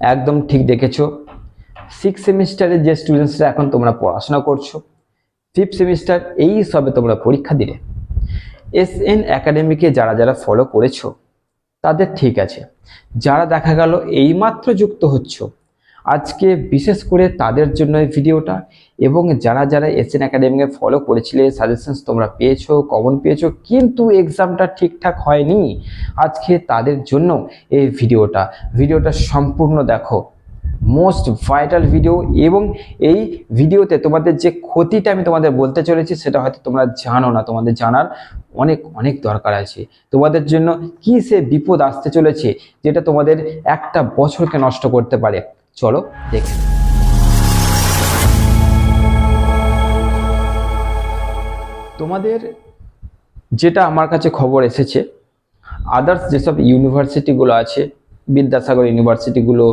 একদম ঠিক দেখেছ। সিক্স সেমিস্টারের যে স্টুডেন্টসরা এখন তোমরা পড়াশোনা করছ ফিফথ সেমিস্টার এই সবে তোমরা পরীক্ষা দিলে। এস এন একাডেমিকে যারা যারা ফলো করেছ, তাদের ঠিক আছে। যারা দেখা গেল এইমাত্র যুক্ত হচ্ছ আজকে বিশেষ করে তাদের জন্য এই ভিডিওটা এবং যারা যারা এস এন একাডেমিকে ফলো করেছিলে সাজেশনস তোমরা পেয়েছ কমন পেয়েছ, কিন্তু এক্সামটা ঠিকঠাক হয়নি, আজকে তাদের জন্য এই ভিডিওটা। ভিডিওটা সম্পূর্ণ দেখো। মোস্ট ভাইটাল ভিডিও এবং এই ভিডিওতে তোমাদের যে ক্ষতিটা আমি তোমাদের বলতে চলেছি, সেটা হয়তো তোমরা জানো না। তোমাদের জানার অনেক অনেক দরকার আছে। তোমাদের জন্য কি সে বিপদ আসতে চলেছে, যেটা তোমাদের একটা বছরকে নষ্ট করতে পারে? চলো, দেখে তোমাদের যেটা আমার কাছে খবর এসেছে আদার্স যেসব ইউনিভার্সিটিগুলো আছে, বিদ্যাসাগর ইউনিভার্সিটিগুলো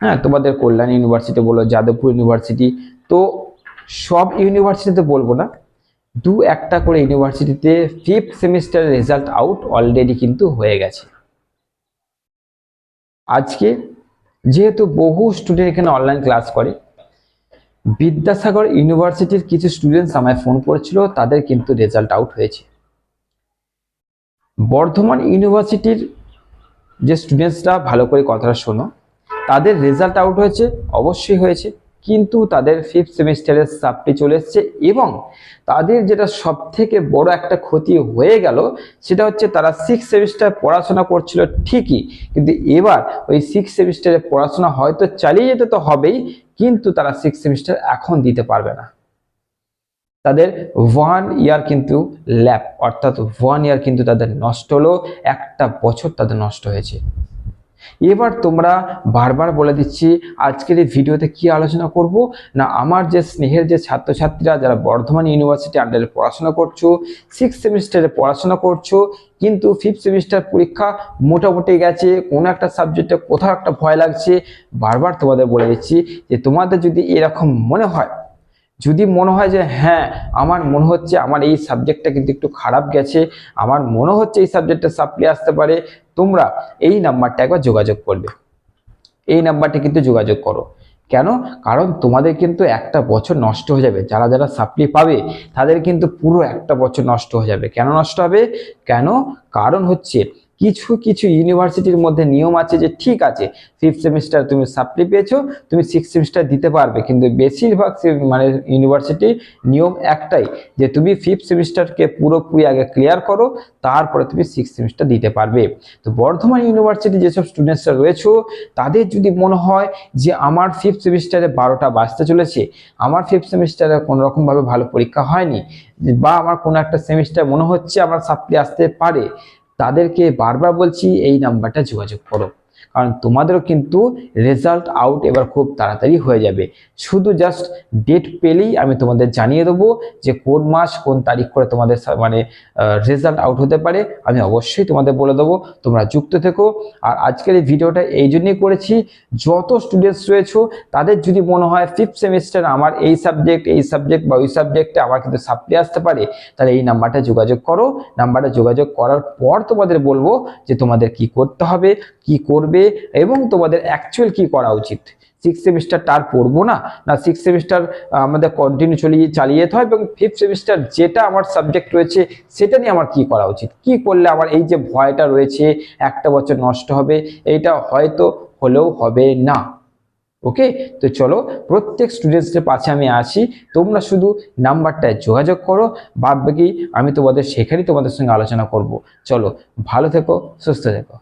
হ্যাঁ তোমাদের কল্যাণ ইউনিভার্সিটি বলো, যাদবপুর ইউনিভার্সিটি, তো সব ইউনিভার্সিটিতে বলব না, দু একটা করে ইউনিভার্সিটিতে ফিফথ সেমিস্টারের রেজাল্ট আউট অলরেডি কিন্তু হয়ে গেছে। আজকে যেহেতু বহু স্টুডেন্ট এখানে অনলাইন ক্লাস করে, বিদ্যাসাগর ইউনিভার্সিটির কিছু স্টুডেন্টস আমায় ফোন করেছিল, তাদের কিন্তু রেজাল্ট আউট হয়েছে। বর্ধমান ইউনিভার্সিটির যে স্টুডেন্টসরা ভালো করে কথাটা শোনো, তাদের রেজাল্ট আউট হয়েছে, অবশ্যই হয়েছে। কিন্তু তাদের ফিফথ সেমিস্টারের সাপ্লি চলে এসছে এবং তাদের যেটা সব থেকে বড় একটা ক্ষতি হয়ে গেল, সেটা হচ্ছে তারা সিক্স সেমিস্টার পড়াশোনা করছিল ঠিকই, কিন্তু এবার ওই সিক্স সেমিস্টারে পড়াশোনা হয়তো চালিয়ে যেতে তো হবেই, কিন্তু তারা সিক্স সেমিস্টার এখন দিতে পারবে না। তাদের ওয়ান ইয়ার কিন্তু ল্যাব অর্থাৎ ওয়ান ইয়ার কিন্তু তাদের নষ্ট হলো, একটা বছর তাদের নষ্ট হয়েছে। এবার তোমরা বারবার বলে দিচ্ছি, আজকের এই ভিডিওতে কি আলোচনা করব? না, আমার যে স্নেহের যে ছাত্রছাত্রীরা যারা বর্ধমান ইউনিভার্সিটি আন্ডারে পড়াশোনা করছ সিক্স সেমিস্টারে পড়াশোনা করছ, কিন্তু ফিফথ সেমিস্টার পরীক্ষা মোটামুটি গেছে, কোনো একটা সাবজেক্টে কোথাও একটা ভয় লাগছে, বারবার তোমাদের বলে দিচ্ছি যে তোমাদের যদি এরকম মনে হয়, যদি মনে হয় যে হ্যাঁ আমার মনে হচ্ছে আমার এই সাবজেক্টটা কিন্তু একটু খারাপ গেছে, আমার মনে হচ্ছে এই সাবজেক্টটা সাপ্লি আসতে পারে তোমরা এই নাম্বারটা একবার যোগাযোগ করবে। এই নাম্বারটি কিন্তু যোগাযোগ করো। কেন? কারণ তোমাদের কিন্তু একটা বছর নষ্ট হয়ে যাবে। যারা যারা সাপ্লি পাবে, তাদের কিন্তু পুরো একটা বছর নষ্ট হয়ে যাবে। কেন নষ্ট হবে? কেন? কারণ হচ্ছে কিছু কিছু ইউনিভার্সিটির মধ্যে নিয়ম আছে যে ঠিক আছে ফিফথ সেমিস্টার তুমি সাপ্লি পেয়েছ, তুমি সিক্স সেমিস্টার দিতে পারবে। কিন্তু বেশিরভাগ মানে ইউনিভার্সিটি নিয়ম একটাই, যে তুমি ফিফথ সেমিস্টারকে পুরোপুরি আগে ক্লিয়ার করো, তারপরে তুমি সিক্স সেমিস্টার দিতে পারবে। তো বর্ধমান ইউনিভার্সিটি যেসব স্টুডেন্টসরা রয়েছে, তাদের যদি মনে হয় যে আমার ফিফথ সেমিস্টারে বারোটা বাজতে চলেছে, আমার ফিফথ সেমিস্টারে কোনো রকমভাবে ভালো পরীক্ষা হয়নি, বা আমার কোনো একটা সেমিস্টার মনে হচ্ছে আমার সাপ্লি আসতে পারে তাদেরকে বারবার বলছি এই নাম্বারটা যোগাযোগ করো। কারণ তোমাদেরও কিন্তু রেজাল্ট আউট এবার খুব তাড়াতাড়ি হয়ে যাবে। শুধু জাস্ট ডেট পেলেই আমি তোমাদের জানিয়ে দেবো যে কোন মাস, কোন তারিখ করে তোমাদের মানে রেজাল্ট আউট হতে পারে। আমি অবশ্যই তোমাদের বলে দেবো। তোমরা যুক্ত থেকো। আর আজকের এই ভিডিওটা এই জন্যই করেছি, যত স্টুডেন্টস রয়েছে, তাদের যদি মনে হয় ফিফথ সেমিস্টার আমার এই সাবজেক্ট এই সাবজেক্ট বা ওই সাবজেক্টে আমার কিন্তু সাপ্লি আসতে পারে, তাহলে এই নাম্বারটা যোগাযোগ করো। নাম্বারটা যোগাযোগ করার পর তোমাদের বলব যে তোমাদের কি করতে হবে। কি করবে এবং তোমাদের অ্যাকচুয়াল কি করা উচিত? সিক্স সেমিস্টারটা আর পড়ব না? না সিক্স সেমিস্টার আমাদের কন্টিনিউ চলিয়ে, চালিয়ে যেতে হয় এবং ফিফথ সেমিস্টার যেটা আমার সাবজেক্ট রয়েছে সেটা নিয়ে আমার কি করা উচিত? কি করলে আমার এই যে ভয়টা রয়েছে, একটা বছর নষ্ট হবে এইটা হয়তো হলেও হবে না। ওকে তো চলো, প্রত্যেক স্টুডেন্টসদের পাশে আমি আছি তোমরা শুধু নাম্বারটায় যোগাযোগ করো। বাদ বাকি আমি তোমাদের সেখানেই তোমাদের সঙ্গে আলোচনা করব। চলো, ভালো থেকো, সুস্থ থেকো।